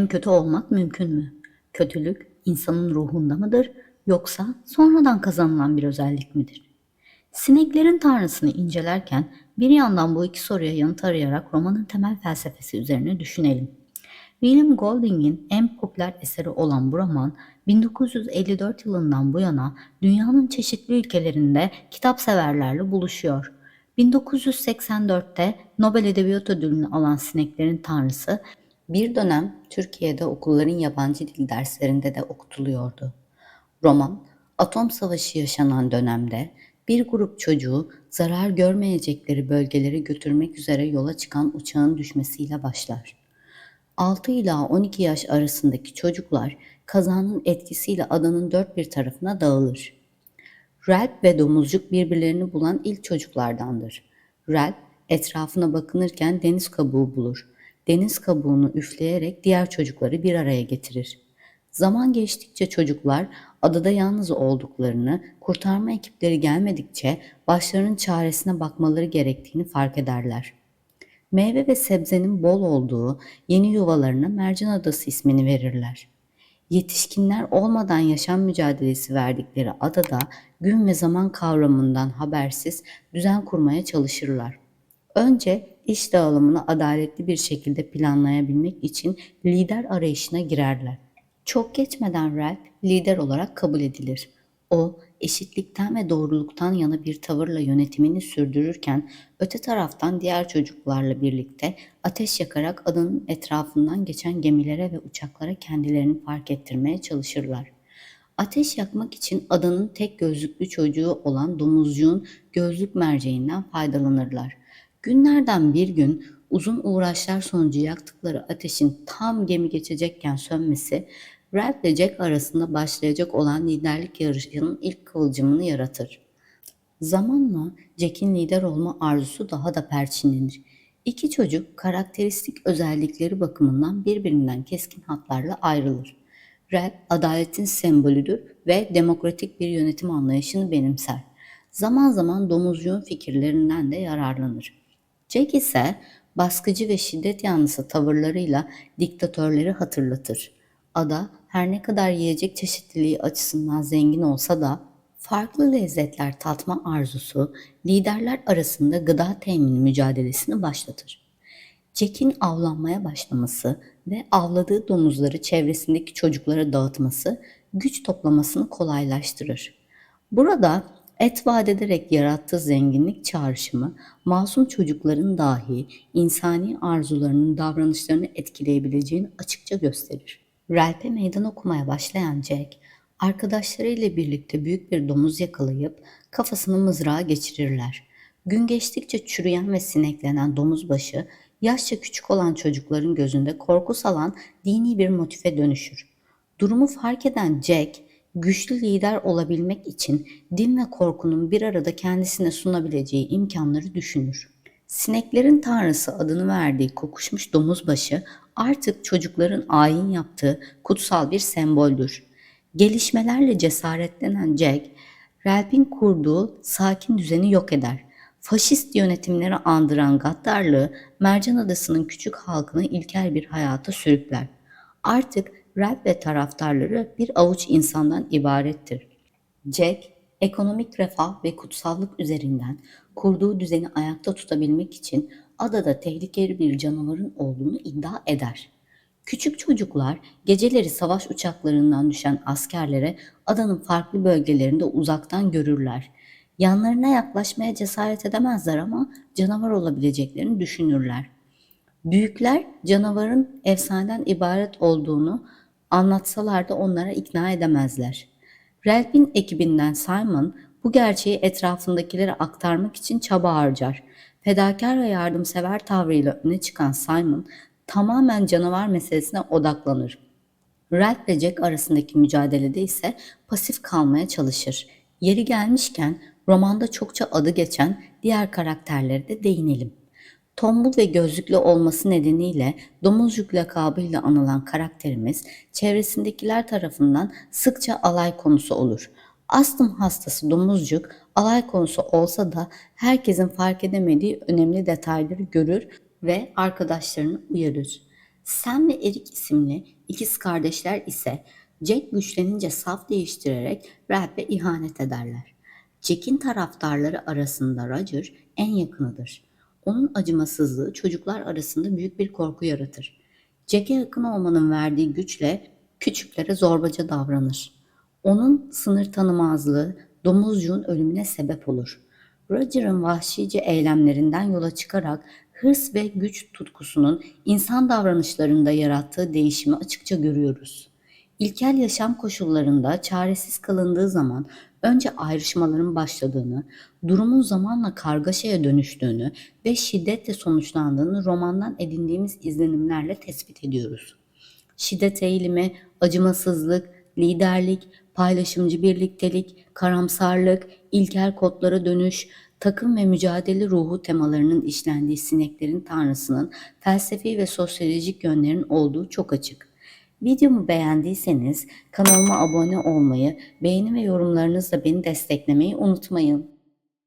hem kötü olmak mümkün mü? Kötülük insanın ruhunda mıdır yoksa sonradan kazanılan bir özellik midir? Sineklerin tanrısını incelerken bir yandan bu iki soruya yanıt arayarak romanın temel felsefesi üzerine düşünelim. William Golding'in en popüler eseri olan bu roman 1954 yılından bu yana dünyanın çeşitli ülkelerinde kitap severlerle buluşuyor. 1984'te Nobel Edebiyat Ödülünü alan Sineklerin Tanrısı bir dönem Türkiye'de okulların yabancı dil derslerinde de okutuluyordu. Roman, atom savaşı yaşanan dönemde bir grup çocuğu zarar görmeyecekleri bölgelere götürmek üzere yola çıkan uçağın düşmesiyle başlar. 6 ila 12 yaş arasındaki çocuklar kazanın etkisiyle adanın dört bir tarafına dağılır. Ralph ve domuzcuk birbirlerini bulan ilk çocuklardandır. Ralph etrafına bakınırken deniz kabuğu bulur. Deniz kabuğunu üfleyerek diğer çocukları bir araya getirir. Zaman geçtikçe çocuklar adada yalnız olduklarını, kurtarma ekipleri gelmedikçe başlarının çaresine bakmaları gerektiğini fark ederler. Meyve ve sebzenin bol olduğu yeni yuvalarına Mercan Adası ismini verirler. Yetişkinler olmadan yaşam mücadelesi verdikleri adada gün ve zaman kavramından habersiz düzen kurmaya çalışırlar. Önce iş dağılımını adaletli bir şekilde planlayabilmek için lider arayışına girerler. Çok geçmeden Ralph lider olarak kabul edilir. O, eşitlikten ve doğruluktan yana bir tavırla yönetimini sürdürürken öte taraftan diğer çocuklarla birlikte ateş yakarak adanın etrafından geçen gemilere ve uçaklara kendilerini fark ettirmeye çalışırlar. Ateş yakmak için adanın tek gözlüklü çocuğu olan domuzcuğun gözlük merceğinden faydalanırlar. Günlerden bir gün uzun uğraşlar sonucu yaktıkları ateşin tam gemi geçecekken sönmesi Ralph ile Jack arasında başlayacak olan liderlik yarışının ilk kıvılcımını yaratır. Zamanla Jack'in lider olma arzusu daha da perçinlenir. İki çocuk karakteristik özellikleri bakımından birbirinden keskin hatlarla ayrılır. Ralph adaletin sembolüdür ve demokratik bir yönetim anlayışını benimser. Zaman zaman domuzcuğun fikirlerinden de yararlanır. Jack ise baskıcı ve şiddet yanlısı tavırlarıyla diktatörleri hatırlatır. Ada her ne kadar yiyecek çeşitliliği açısından zengin olsa da farklı lezzetler tatma arzusu liderler arasında gıda temini mücadelesini başlatır. Jack'in avlanmaya başlaması ve avladığı domuzları çevresindeki çocuklara dağıtması güç toplamasını kolaylaştırır. Burada et vaat ederek yarattığı zenginlik çağrışımı masum çocukların dahi insani arzularının davranışlarını etkileyebileceğini açıkça gösterir. Ralph'e meydan okumaya başlayan Jack, arkadaşlarıyla birlikte büyük bir domuz yakalayıp kafasını mızrağa geçirirler. Gün geçtikçe çürüyen ve sineklenen domuz başı, yaşça küçük olan çocukların gözünde korku salan dini bir motife dönüşür. Durumu fark eden Jack, güçlü lider olabilmek için din ve korkunun bir arada kendisine sunabileceği imkanları düşünür. Sineklerin tanrısı adını verdiği kokuşmuş domuz başı artık çocukların ayin yaptığı kutsal bir semboldür. Gelişmelerle cesaretlenen Jack, Ralph'in kurduğu sakin düzeni yok eder. Faşist yönetimleri andıran gaddarlığı Mercan Adası'nın küçük halkını ilkel bir hayata sürükler. Artık Ralph ve taraftarları bir avuç insandan ibarettir. Jack, ekonomik refah ve kutsallık üzerinden kurduğu düzeni ayakta tutabilmek için adada tehlikeli bir canavarın olduğunu iddia eder. Küçük çocuklar geceleri savaş uçaklarından düşen askerlere adanın farklı bölgelerinde uzaktan görürler. Yanlarına yaklaşmaya cesaret edemezler ama canavar olabileceklerini düşünürler. Büyükler canavarın efsaneden ibaret olduğunu anlatsalar da onlara ikna edemezler. Ralph'in ekibinden Simon bu gerçeği etrafındakilere aktarmak için çaba harcar. Fedakar ve yardımsever tavrıyla öne çıkan Simon tamamen canavar meselesine odaklanır. Ralph ve Jack arasındaki mücadelede ise pasif kalmaya çalışır. Yeri gelmişken romanda çokça adı geçen diğer karakterlere de değinelim. Tombul ve gözlüklü olması nedeniyle domuzcuk lakabıyla anılan karakterimiz çevresindekiler tarafından sıkça alay konusu olur. Astım hastası domuzcuk alay konusu olsa da herkesin fark edemediği önemli detayları görür ve arkadaşlarını uyarır. Sam ve Eric isimli ikiz kardeşler ise Jack güçlenince saf değiştirerek Ralph'e ihanet ederler. Jack'in taraftarları arasında Roger en yakınıdır. Onun acımasızlığı çocuklar arasında büyük bir korku yaratır. Jack'e yakın olmanın verdiği güçle küçüklere zorbaca davranır. Onun sınır tanımazlığı domuzcuğun ölümüne sebep olur. Roger'ın vahşice eylemlerinden yola çıkarak hırs ve güç tutkusunun insan davranışlarında yarattığı değişimi açıkça görüyoruz. İlkel yaşam koşullarında çaresiz kalındığı zaman önce ayrışmaların başladığını, durumun zamanla kargaşaya dönüştüğünü ve şiddetle sonuçlandığını romandan edindiğimiz izlenimlerle tespit ediyoruz. Şiddet eğilimi, acımasızlık, liderlik, paylaşımcı birliktelik, karamsarlık, ilkel kodlara dönüş, takım ve mücadele ruhu temalarının işlendiği sineklerin tanrısının felsefi ve sosyolojik yönlerin olduğu çok açık. Videomu beğendiyseniz kanalıma abone olmayı, beğeni ve yorumlarınızla beni desteklemeyi unutmayın.